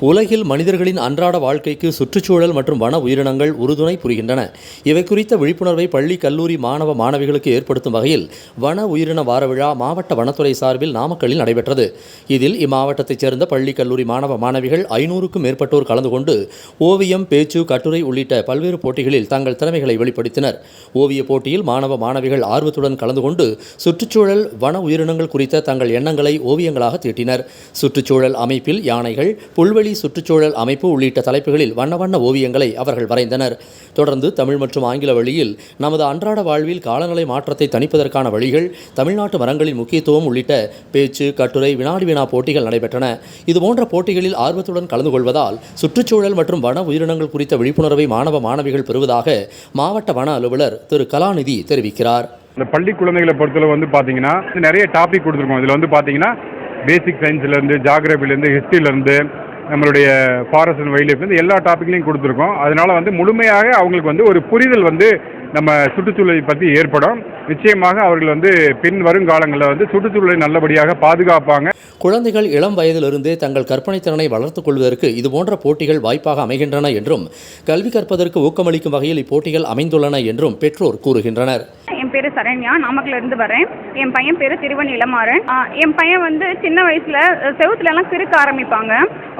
உலகில் மனிதர்களின் அன்றாட வாழ்க்கைக்கு சுற்றுச்சூழல் மற்றும் வன உயிரினங்கள் உறுதுணை புரிகின்றன. இவை குறித்த விழிப்புணர்வை பள்ளி கல்லூரி மாணவ மாணவிகளுக்கு ஏற்படுத்தும் வகையில் வன உயிரின வார விழா மாவட்ட வனத்துறை சார்பில் நாமக்கல்லில் நடைபெற்றது. இதில் இம்மாவட்டத்தைச் சேர்ந்த பள்ளி கல்லூரி மாணவ மாணவிகள் ஐநூறுக்கும் மேற்பட்டோர் கலந்து கொண்டு ஓவியம் பேச்சு கட்டுரை உள்ளிட்ட பல்வேறு போட்டிகளில் தங்கள் திறமைகளை வெளிப்படுத்தினர். ஓவிய போட்டியில் மாணவ மாணவிகள் ஆர்வத்துடன் கலந்து கொண்டு சுற்றுச்சூழல் வன உயிரினங்கள் குறித்த தங்கள் எண்ணங்களை ஓவியங்களாக தீட்டினர். சுற்றுச்சூழல் அமைப்பில் யானைகள் புல்வெளி சுற்றுச்சூழல் அமைப்பு உள்ளிட்ட தலைப்புகளில் வண்ண வண்ண ஓவியங்களை அவர்கள் வரைந்தனர். தொடர்ந்து தமிழ் மற்றும் ஆங்கில வழியில் நமது அன்றாட வாழ்வில் காலநிலை மாற்றத்தை தணிப்பதற்கான வழிகள் தமிழ்நாட்டு மரங்களின் முக்கியத்துவம் உள்ளிட்ட பேச்சு கட்டுரை வினாடி வினா போட்டிகள் நடைபெற்றன. இதுபோன்ற போட்டிகளில் ஆர்வத்துடன் கலந்து கொள்வதால் சுற்றுச்சூழல் மற்றும் வன உயிரினங்கள் குறித்த விழிப்புணர்வை மாணவ மாணவிகள் பெறுவதாக மாவட்ட வன அலுவலர் திரு கலாநிதி தெரிவிக்கிறார். இந்த பள்ளி குழந்தைகளை பொறுத்தளவு வந்து பார்த்தீங்கன்னா நிறைய டாபிக் கொடுத்துருக்கோம். இதில் வந்து பார்த்தீங்கன்னா பேசிக் சயின்ஸ்லேருந்து ஜாகிரபிலேருந்து ஹிஸ்ட்ரியிலேருந்து நம்மளுடைய ஃபாரஸ்ட் அண்ட் வைல்ட் லைஃப் எல்லா டாப்பிக்லையும் கொடுத்துருக்கோம். அதனால் வந்து முழுமையாக அவங்களுக்கு வந்து ஒரு புரிதல் வந்து நம்ம சுற்றுச்சூழலை பற்றி ஏற்படும். நிச்சயமாக அவர்கள் வந்து பின் வருங்காலங்களில் வந்து சுற்றுச்சூழலை நல்லபடியாக பாதுகாப்பாங்க. குழந்தைகள் இளம் வயதிலிருந்தே தங்கள் கற்பனை திறனை வளர்த்துக் கொள்வதற்கு இதுபோன்ற போட்டிகள் வாய்ப்பாக அமைகின்றன என்றும் கல்வி கற்பதற்கு ஊக்கமளிக்கும் வகையில் இப்போட்டிகள் அமைந்துள்ளன என்றும் பெற்றோர் கூறுகின்றனர். என் பேர் சரண்யா நாமக்கல்ல இருந்து வரேன். என் பையன் பேர் திருவன் இளமாறன். என் பையன் வந்து சின்ன வயசுல செவுத்துல எல்லாம் கிறுக்க ஆரம்பிப்பாங்க.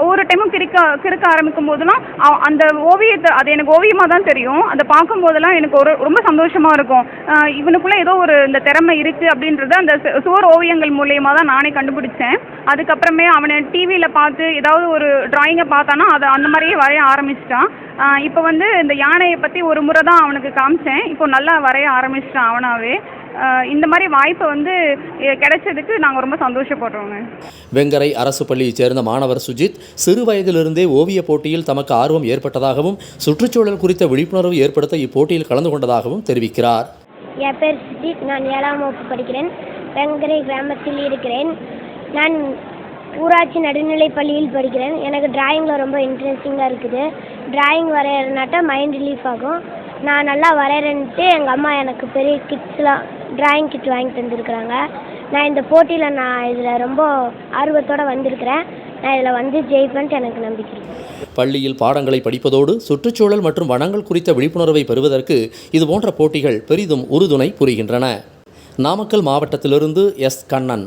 ஒவ்வொரு டைமும் கிறுக்க கிறுக்க ஆரம்பிக்கும் போதெல்லாம் அந்த ஓவியத்தை அது எனக்கு ஓவியமாக தான் தெரியும். அதை பார்க்கும் போதெல்லாம் எனக்கு ஒரு ரொம்ப சந்தோஷமா இருக்கும். இவனுக்குள்ள ஏதோ ஒரு இந்த திறமை இருக்கு அப்படின்றத அந்த சுவர் ஓவியங்கள் மூலயமா தான் நானே கண்டுபிடிச்சேன். அதுக்கப்புறமே அவனை டிவியில் பார்த்து ஏதாவது ஒரு ட்ராயிங்கை பார்த்தானா அதை அந்த மாதிரியே வரைய ஆரம்பிச்சிட்டான். இப்போ வந்து இந்த யானையை பற்றி ஒரு முறை தான் அவனுக்கு காமிச்சேன். இப்போ நல்லா வரைய ஆரம்பிச்சிட்டான் அவனாவே. இந்த மாதிரி வாய்ப்பை வந்து கிடைச்சதுக்கு நாங்கள் ரொம்ப சந்தோஷப்படுறோங்க. வெங்கரை அரசு பள்ளியைச் சேர்ந்த மாணவர் சுஜித் சிறு வயதிலிருந்தே ஓவியப் போட்டியில் தமக்கு ஆர்வம் ஏற்பட்டதாகவும் சுற்றுச்சூழல் குறித்த விழிப்புணர்வு ஏற்படுத்த இப்போட்டியில் கலந்து கொண்டதாகவும் தெரிவிக்கிறார். என் பேர் சுஜித். நான் ஏழாம் வகுப்பு படிக்கிறேன். வெங்கரை கிராமத்தில் இருக்கிறேன். நான் ஊராட்சி நடுநிலைப் பள்ளியில் படிக்கிறேன். எனக்கு டிராயிங்கில் ரொம்ப இன்ட்ரெஸ்டிங்காக இருக்குது. டிராயிங் வரைகிறனாட்ட மைண்ட் ரிலீஃப் ஆகும். நான் நல்லா வரைகிறேன்ட்டு எங்கள் அம்மா எனக்கு பெரிய கிட்ஸ்லாம் டிராயிங் கிட் வாங்கி தந்துருக்குறாங்க. நான் இந்த போட்டியில் நான் இதில் ரொம்ப ஆர்வத்தோடு வந்திருக்கிறேன். நான் இதில் வந்து ஜெயிப்பேன்ட்டு எனக்கு நம்பிக்கை பள்ளியில் பாடங்களை படிப்பதோடு சுற்றுச்சூழல் மற்றும் வனங்கள் குறித்த விழிப்புணர்வை பெறுவதற்கு இதுபோன்ற போட்டிகள் பெரிதும் உறுதுணை புரிகின்றன. நாமக்கல் மாவட்டத்திலிருந்து எஸ். கண்ணன்.